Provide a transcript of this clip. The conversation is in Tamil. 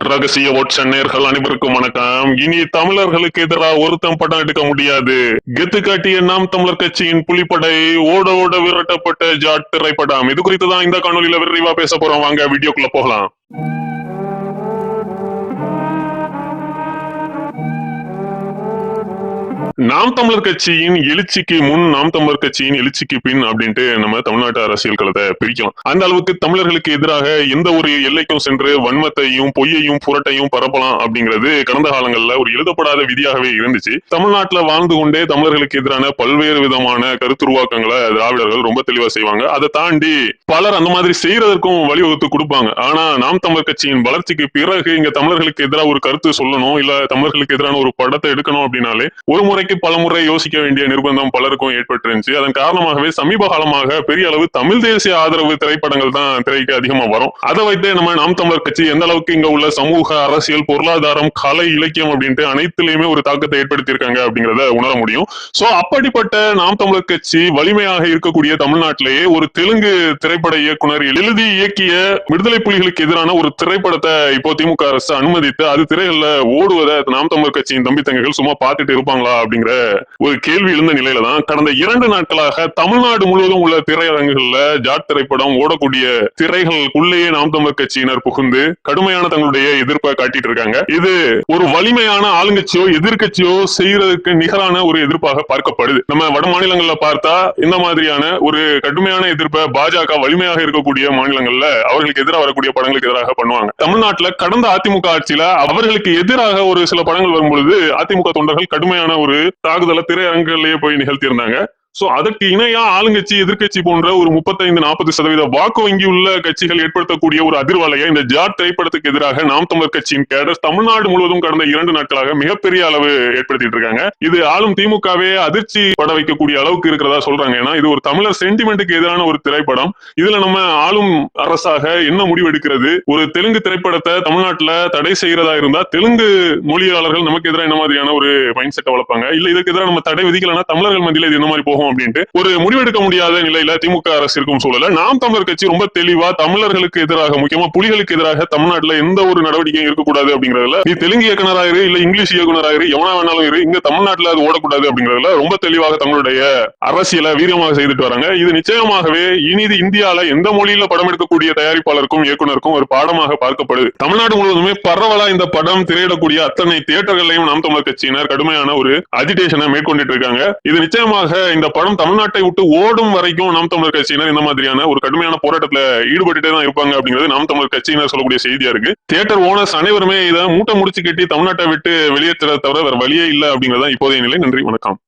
ரகசிய ஒட்சன் நேர்கள் அனைவருக்கும் வணக்கம். இனி தமிழர்களுக்கு எதிராக ஒருத்தம் படம் எடுக்க முடியாது. கெத்து காட்டிய நாம் தமிழர் கட்சியின் புலிப்படை ஓட ஓட விரட்டப்பட்ட ஜாட் திரைப்படம். இது குறித்து தான் இந்த காணொலியில விரிவா பேச போறோம். வாங்க வீடியோக்குள்ள போகலாம். நாம் தமிழர் கட்சியின் எழுச்சிக்கு முன் நாம் தமிழர் கட்சியின் எழுச்சிக்கு பின் அப்படின்ட்டு நம்ம தமிழ்நாட்டு அரசியல் களத்தை பிரிக்கலாம் அந்த அளவுக்கு தமிழர்களுக்கு எதிராக எந்த ஒரு எல்லைக்கும் சென்று வன்மத்தையும் பொய்யையும் புரட்டையும் பரப்பலாம் அப்படிங்கிறது கடந்த காலங்கள்ல ஒரு எழுதப்படாத விதியாகவே இருந்துச்சு. தமிழ்நாட்டுல வாழ்ந்து கொண்டே தமிழர்களுக்கு எதிரான பல்வேறு விதமான கருத்துருவாக்கங்களை திராவிடர்கள் ரொம்ப தெளிவா செய்வாங்க. அதை தாண்டி பலர் அந்த மாதிரி செய்யறதற்கும் வழிவகுத்து கொடுப்பாங்க. ஆனா நாம் தமிழர் கட்சியின் வளர்ச்சிக்கு பிறகு இங்க தமிழர்களுக்கு எதிராக ஒரு கருத்து சொல்லணும் இல்ல தமிழர்களுக்கு எதிரான ஒரு படத்தை எடுக்கணும் அப்படின்னாலே ஒரு முறைக்கு பல பலமுறை யோசிக்க வேண்டிய நிர்பந்தம் பலருக்கும் ஏற்பட்டிருந்துச்சு. அதன் காரணமாகவே சமீப காலமாக பெரிய அளவு தமிழ் தேசிய ஆதரவு திரைப்படங்கள் தான் திரைக்கு அதிகமா வரும். அதை வைத்தே நம்ம நாம் தமிழர் கட்சி எந்த அளவுக்கு இங்க உள்ள சமூக அரசியல் பொருளாதாரம் கலை இலக்கியம் அப்படின்ட்டு அனைத்துலயுமே ஒரு தாக்கத்தை ஏற்படுத்தியிருக்காங்க அப்படிங்கறத உணர முடியும். சோ அப்படிப்பட்ட நாம் தமிழர் கட்சி வலிமையாக இருக்கக்கூடிய தமிழ்நாட்டிலேயே ஒரு தெலுங்கு திரைப்பட இயக்குனர் எழுதி இயக்கிய விடுதலை புலிகளுக்கு எதிரான ஒரு திரைப்படத்தை இப்போ திமுக அரசு அனுமதித்து அது திரைகள்ல ஓடுவதை நாம் தமிழர் கட்சியின் தம்பி தங்கைகள் சும்மா பார்த்துட்டு இருப்பாங்களா அப்படின்னு அப்படிங்கிற ஒரு கேள்வி எழுந்த நிலையில தான் கடந்த இரண்டு நாட்களாக தமிழ்நாடு முழுவதும் உள்ள திரையரங்குகள்ல ஜாட் திரைப்படம் ஓடக்கூடிய திரைகளுக்குள்ளேயே நாம் தமிழர் கட்சியினர் புகுந்து கடுமையான தங்களுடைய எதிர்ப்பை காட்டிட்டு இருக்காங்க. இது ஒரு வலிமையான ஆளுங்கட்சியோ எதிர்கட்சியோ செய்யறதுக்கு நிகரான ஒரு எதிர்ப்பாக பார்க்கப்படுது. நம்ம வட மாநிலங்கள்ல பார்த்தா இந்த மாதிரியான ஒரு கடுமையான எதிர்ப்பை பாஜக வலிமையாக இருக்கக்கூடிய மாநிலங்கள்ல அவர்களுக்கு எதிராக வரக்கூடிய படங்களுக்கு எதிராக பண்ணுவாங்க. தமிழ்நாட்டுல கடந்த அதிமுக ஆட்சியில அவர்களுக்கு எதிராக ஒரு சில படங்கள் வரும்பொழுது அதிமுக தொண்டர்கள் கடுமையான ஒரு தாக்குதலை திரையரங்குகளிலேயே போய் நிகழ்த்தியிருந்தாங்க. சோ அதற்கு இணையா ஆளுங்கட்சி எதிர்க்கட்சி போன்ற ஒரு முப்பத்தைந்து நாற்பது சதவீத வாக்கு வங்கி உள்ள கட்சிகள் ஏற்படுத்தக்கூடிய ஒரு அதிர்வலையை இந்த ஜாட் திரைப்படத்துக்கு எதிராக நாம் தமிழர் கட்சியின் கேடர் தமிழ்நாடு முழுவதும் கடந்த இரண்டு நாட்களாக மிகப்பெரிய அளவு ஏற்படுத்திட்டு இருக்காங்க. இது ஆளும் திமுகவே அதிர்ச்சி பட வைக்கக்கூடிய அளவுக்கு இருக்கிறதா சொல்றாங்க. ஏன்னா இது ஒரு தமிழர் சென்டிமெண்ட்டுக்கு எதிரான ஒரு திரைப்படம். இதுல நம்ம ஆளும் அரசாக என்ன முடிவு எடுக்கிறது? ஒரு தெலுங்கு திரைப்படத்தை தமிழ்நாட்டுல தடை செய்யறதா இருந்தா தெலுங்கு மொழியாளர்கள் நமக்கு எதிராக என்ன மாதிரியான ஒரு மைண்ட் செட்டை வளர்ப்பாங்க? இல்ல இதுக்கு எதிராக நம்ம தடை விதிக்கலன்னா தமிழர்கள் மத்தியில இது என்ன மாதிரி போகும்? அப்படின்ட்டு ஒரு முடிவெடுக்க முடியாத நிலையில திமுக அரசு இருக்கும் சூழல நாம் தமிழர் கட்சி ரொம்ப தெளிவா தமிழர்களுக்கு எதிராக முக்கியமா புலிகளுக்கு எதிராக தமிழ்நாட்டுல எந்த ஒரு நடவடிக்கையும் இருக்கக்கூடாது அப்படிங்கறதுல நீ தெலுங்கு இயக்குனராயிரு இல்ல இங்கிலீஷ் இயக்குனராயிரு எவனா வேணாலும் இரு இங்க தமிழ்நாட்டுல அது ஓடக்கூடாது அப்படிங்கறதுல ரொம்ப தெளிவாக தங்களுடைய அரசியலை வீரியமாக செய்துட்டு வராங்க. இது நிச்சயமாகவே இனிது இந்தியால எந்த மொழியில படம் எடுக்கக்கூடிய தயாரிப்பாளருக்கும் இயக்குனருக்கும் ஒரு பாடமாக பார்க்கப்படுது. தமிழ்நாடு முழுவதுமே பரவலா இந்த படம் திரையிடக்கூடிய அத்தனை தியேட்டர்களையும் நாம் தமிழர் கட்சியினர் கடுமையான ஒரு அஜிடேஷனை மேற்கொண்டுட்டு இருக்காங்க. இது நிச்சயமாக இந்த படம் தமிழ்நாட்டை விட்டு ஓடும் வரைக்கும் நாம் தமிழர் கட்சியினர் இந்த மாதிரியான ஒரு கடுமையான போராட்டத்துல ஈடுபட்டுட்டே தான் இருப்பாங்க அப்படிங்கிறது நாம் தமிழர் கட்சியினர் சொல்லக்கூடிய செய்தியா இருக்கு. தியேட்டர் ஓனர்ஸ் அனைவருமே இதை மூட்டை முடிச்சு கட்டி தமிழ்நாட்டை விட்டு வெளியேற்ற தவிர வேற வழியே இல்லை அப்படிங்கறத இப்போதைய நிலை. நன்றி வணக்கம்.